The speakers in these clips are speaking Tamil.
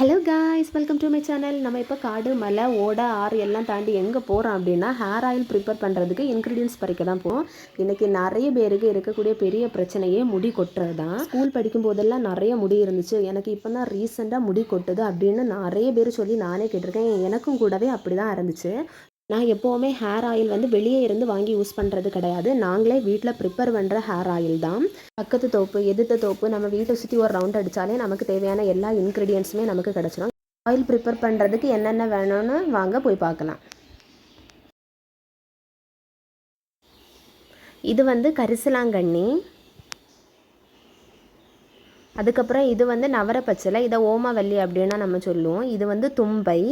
Hello guys welcome to my channel நம்ம இப்போ காடு மலை ஓடை ஆறு எல்லாம் தாண்டி எங்கே போகிறோம் அப்படின்னா ஹேர் ஆயில் ப்ரிப்பேர் பண்ணுறதுக்கு இன்க்ரீடியன்ஸ் பறிக்க தான் போவோம் இன்றைக்கி நிறைய பேருக்கு இருக்கக்கூடிய பெரிய பிரச்சனையே முடி கொட்டுறது தான். ஸ்கூல் படிக்கும் போதெல்லாம் நிறைய முடி இருந்துச்சு. எனக்கு இப்போ தான் ரீசெண்டாக முடி கொட்டுது அப்படின்னு நிறைய பேர் சொல்லி நானே கேட்டிருக்கேன். எனக்கும் கூடவே அப்படி தான் இருந்துச்சு. நான் எப்போவுமே ஹேர் ஆயில் வந்து வெளியே இருந்து வாங்கி யூஸ் பண்ணுறது கிடையாது. நாங்களே வீட்டில் ப்ரிப்பேர் பண்ணுற ஹேர் ஆயில் தான். பக்கத்து தோப்பு எதிர்த்த தோப்பு நம்ம வீட்டை சுற்றி ஒரு ரவுண்ட் அடித்தாலே நமக்கு தேவையான எல்லா இன்க்ரீடியன்ஸுமே நமக்கு கிடச்சிடும் ஆயில் ப்ரிப்பேர் பண்ணுறதுக்கு என்னென்ன வேணும்னு வாங்க போய் பார்க்கலாம். இது வந்து கரிசலாங்கண்ணி. அதுக்கப்புறம் இது வந்து நவரப்பச்சலை. இதை ஓமவல்லி அப்படின்னா நம்ம சொல்லுவோம். இது வந்து தும்பை.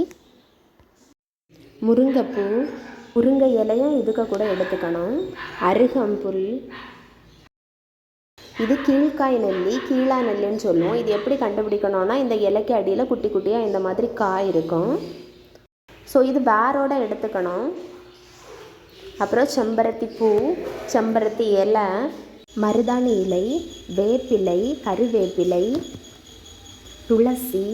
முருங்கைப்பூ முருங்கை இலையும் இதுக்கு கூட எடுத்துக்கணும். அருகம்புல். இது கீழ்காய் நெல்லி கீழா நெல்லின்னு சொல்லுவோம். இது எப்படி கண்டுபிடிக்கணும்னா இந்த இலைக்கு அடியில் குட்டி குட்டியாக இந்த மாதிரி காய் இருக்கும். ஸோ இது வேரோட எடுத்துக்கணும். அப்புறம் செம்பருத்தி பூ செம்பருத்தி இலை மருதாணி இலை வேப்பிலை கருவேப்பிலை துளசி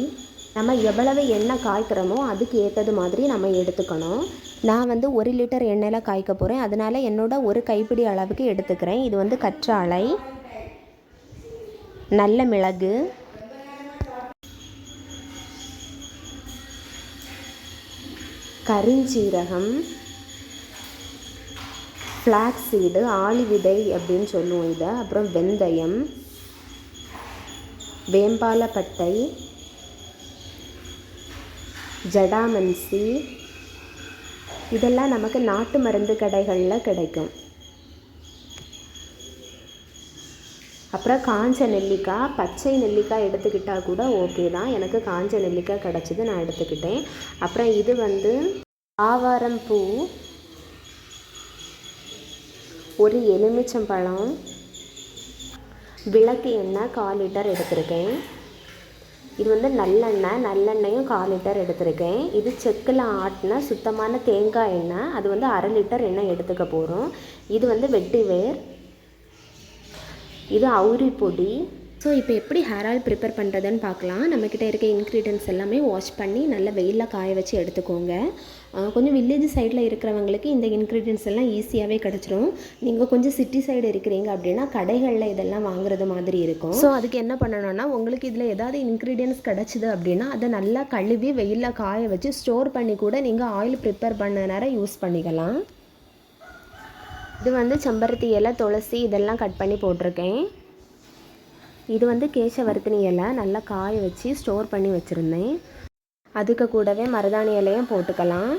நம்ம எவ்வளவு எண்ணெய் காய்க்கிறோமோ அதுக்கு ஏற்றது மாதிரி நம்ம எடுத்துக்கணும். நான் வந்து ஒரு லிட்டர் எண்ணெயில் காய்க்க போகிறேன் அதனால் என்னோட ஒரு கைப்பிடி அளவுக்கு எடுத்துக்கிறேன். இது வந்து கற்றாழை நல்ல மிளகு. கரிஞ்சீரகம் ஃப்ளாக்ஸ் சீடு ஆளி விதை அப்படின்னு சொல்லுவோம் இதை. அப்புறம் வெந்தயம் வேம்பாலப்பட்டை ஜடாமன்சி இதெல்லாம் நமக்கு நாட்டு மருந்து கடைகளில் கிடைக்கும். அப்புறம் காஞ்ச நெல்லிக்காய் பச்சை நெல்லிக்காய் எடுத்துக்கிட்டால் கூட ஓகே தான். எனக்கு காஞ்ச நெல்லிக்காய் கிடச்சிது நான் எடுத்துக்கிட்டேன். அப்புறம் இது வந்து ஆவாரம் பூ. ஒரு எலுமிச்சம்பழம். விளக்கு எண்ணெய் கால் லிட்டர் எடுத்திருக்கேன். இது வந்து நல்லெண்ணெய் நல்லெண்ணெயும் கால் லிட்டர் எடுத்திருக்கேன். இது செக்கில் ஆட்டின சுத்தமான தேங்காய் எண்ணெய். அது வந்து அரை லிட்டர் எண்ணெய் எடுத்துக்க போகிறோம் இது வந்து வெட்டி வேர். இது அவுரி பொடி. ஸோ இப்போ எப்படி ஹேர் ஆயில் ப்ரிப்பேர் பண்ணுறதுன்னு பார்க்கலாம். நம்மக்கிட்ட இருக்க இன்க்ரீடியன்ஸ் எல்லாமே வாஷ் பண்ணி நல்ல வெயிலில் காய வச்சு எடுத்துக்கோங்க. கொஞ்சம் வில்லேஜ் சைடில் இருக்கிறவங்களுக்கு இந்த இன்க்ரீடியன்ஸ் எல்லாம் ஈஸியாகவே கிடச்சிரும். நீங்கள் கொஞ்சம் சிட்டி சைடு இருக்கிறீங்க அப்படின்னா கடைகளில் இதெல்லாம் வாங்குறது மாதிரி இருக்கும். ஸோ அதுக்கு என்ன பண்ணணும்னா உங்களுக்கு இதில் ஏதாவது இன்க்ரீடியன்ஸ் கிடச்சிது அப்படின்னா அதை நல்லா கழுவி வெயிலில் காய வச்சு ஸ்டோர் பண்ணி கூட நீங்கள் ஆயில் ப்ரிப்பேர் பண்ண நேரம் யூஸ் பண்ணிக்கலாம். இது வந்து செம்பருத்தி இலை துளசி இதெல்லாம் கட் பண்ணி போட்டிருக்கேன். இது வந்து கேசவர்த்தினி இலை. நல்லா காய வச்சு ஸ்டோர் பண்ணி வச்சுருந்தேன். அதுக்கு கூடவே மருதாணி இலையும் போட்டுக்கலாம்.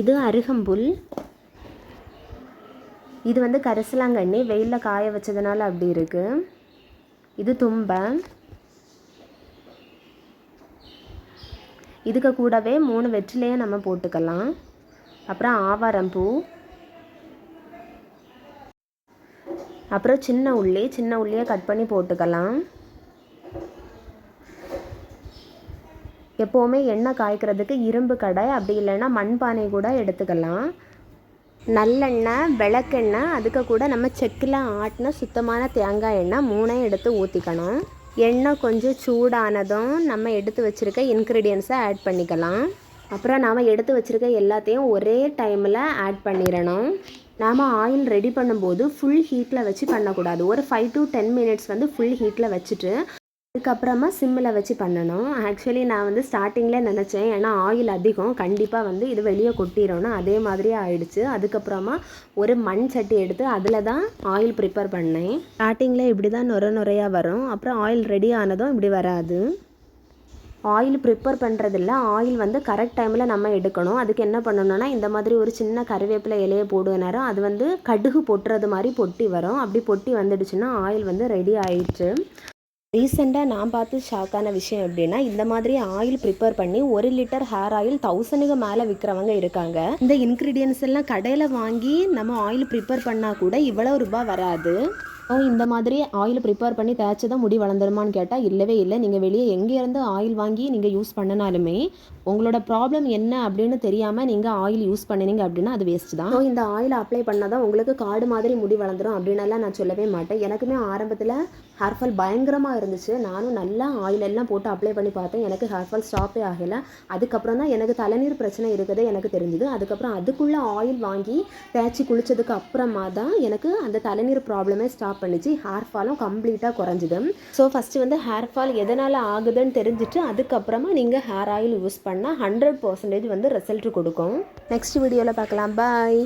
இது அருகம்புல். இது வந்து கரிசலாங்கண்ணி. வெயிலில் காய வச்சதுனால அப்படி இருக்குது இது தும்பை. இதுக்கு கூடவே மூணு வெற்றிலையை நம்ம போட்டுக்கலாம். அப்புறம் ஆவாரம்பூ அப்புறம் சின்ன உள்ளி சின்ன உள்ளியை கட் பண்ணி போட்டுக்கலாம். எப்போவுமே எண்ணெய் காய்க்கிறதுக்கு இரும்பு கடை அப்படி இல்லைன்னா மண்பானை கூட எடுத்துக்கலாம். நல்லெண்ணெய் விளக்கெண்ணெய் அதுக்கு கூட நம்ம செக்கில் ஆட்டின சுத்தமான தேங்காய் எண்ணெய் மூணையும் எடுத்து ஊற்றிக்கணும் எண்ணெய் கொஞ்சம் சூடானதும் நம்ம எடுத்து வச்சுருக்க இன்க்ரீடியன்ஸை ஆட் பண்ணிக்கலாம். அப்புறம் நாம் எடுத்து வச்சுருக்க எல்லாத்தையும் ஒரே டைமில் ஆட் பண்ணிடணும். நாம் ஆயில் ரெடி பண்ணும்போது ஃபுல் ஹீட்டில் வச்சு பண்ணக்கூடாது. ஒரு ஃபைவ் டு டென் மினிட்ஸ் வந்து ஃபுல் ஹீட்டில் வச்சுட்டு அதுக்கப்புறமா சிம்மில் வச்சு பண்ணணும். ஆக்சுவலி நான் வந்து ஸ்டார்டிங்கில் நினச்சேன். ஏன்னா ஆயில் அதிகம். கண்டிப்பாக வந்து இது வெளியே கொட்டிடணும் அதே மாதிரியே ஆயிடுச்சு. அதுக்கப்புறமா ஒரு மண் சட்டி எடுத்து அதில் தான் ஆயில் ப்ரிப்பேர் பண்ணேன். ஸ்டார்டிங்கில் இப்படி தான் நுர நுரையாக வரும். அப்புறம் ஆயில் ரெடி ஆனதும் இப்படி வராது. ஆயில் ப்ரிப்பேர் பண்ணுறதில்ல ஆயில் வந்து கரெக்ட் டைமில் நம்ம எடுக்கணும். அதுக்கு என்ன பண்ணணும்னா இந்த மாதிரி ஒரு சின்ன கருவேப்பிலை இலையை போடுவ நேரம் அது வந்து கடுகு பொட்டுறது மாதிரி பொட்டி வரும். அப்படி பொட்டி வந்துடுச்சுன்னா ஆயில் வந்து ரெடி ஆயிடுச்சு. ரீசெண்டாக நான் பார்த்து ஷாக்கான விஷயம் எப்படின்னா இந்த மாதிரி ஆயில் ப்ரிப்பேர் பண்ணி ஒரு லிட்டர் ஹேர் ஆயில் தௌசண்டுக்கு மேலே விற்கிறவங்க இருக்காங்க. இந்த இன்க்ரீடியன்ஸ் எல்லாம் கடையில் வாங்கி நம்ம ஆயில் ப்ரிப்பேர் பண்ணால் கூட இவ்வளோ ரூபாய் வராது. இந்த மாதிரி ஆயில் ப்ரிப்பேர் பண்ணி தேய்ச்சி தான் முடி வளர்ந்துருமான்னு கேட்டால் இல்லவே இல்லை. நீங்கள் வெளியே எங்கேருந்து ஆயில் வாங்கி நீங்கள் யூஸ் பண்ணினாலுமே உங்களோட ப்ராப்ளம் என்ன அப்படின்னு தெரியாமல் நீங்கள் ஆயில் யூஸ் பண்ணினீங்க அப்படின்னா அது வேஸ்ட் தான். ஸோ இந்த ஆயில் அப்ளை பண்ணால் தான் உங்களுக்கு காடு மாதிரி முடி வளர்ந்துடும் அப்படின்னெல்லாம் நான் சொல்லவே மாட்டேன். எனக்குமே ஆரம்பத்தில் ஹேர் ஃபால் பயங்கரமாக இருந்துச்சு. நானும் நல்லா ஆயில் எல்லாம் போட்டு அப்ளை பண்ணி பார்த்தேன். எனக்கு ஹேர் ஃபால் ஸ்டாப்பே ஆகலை. அதுக்கப்புறம் தான் எனக்கு தலைநீர் பிரச்சனை இருக்குது எனக்கு தெரிஞ்சுது. அதுக்கப்புறம் அதுக்குள்ளே ஆயில் வாங்கி தேய்ச்சி குளித்ததுக்கு அப்புறமா தான் எனக்கு அந்த தலைநீர் ப்ராப்ளமே ஸ்டாப் ஸ்டாப் பண்ணிச்சு. ஹேர் ஃபாலும் கம்ப்ளீட்டாக குறைஞ்சிது. ஸோ ஃபஸ்ட்டு வந்து ஹேர் ஃபால் எதனால் ஆகுதுன்னு தெரிஞ்சுட்டு அதுக்கப்புறமா நீங்கள் ஹேர் ஆயில் யூஸ் பண்ணால் ஹண்ட்ரட் பர்சன்டேஜ் வந்து ரிசல்ட் கொடுக்கும். நெக்ஸ்ட் வீடியோவில் பார்க்கலாம். பாய்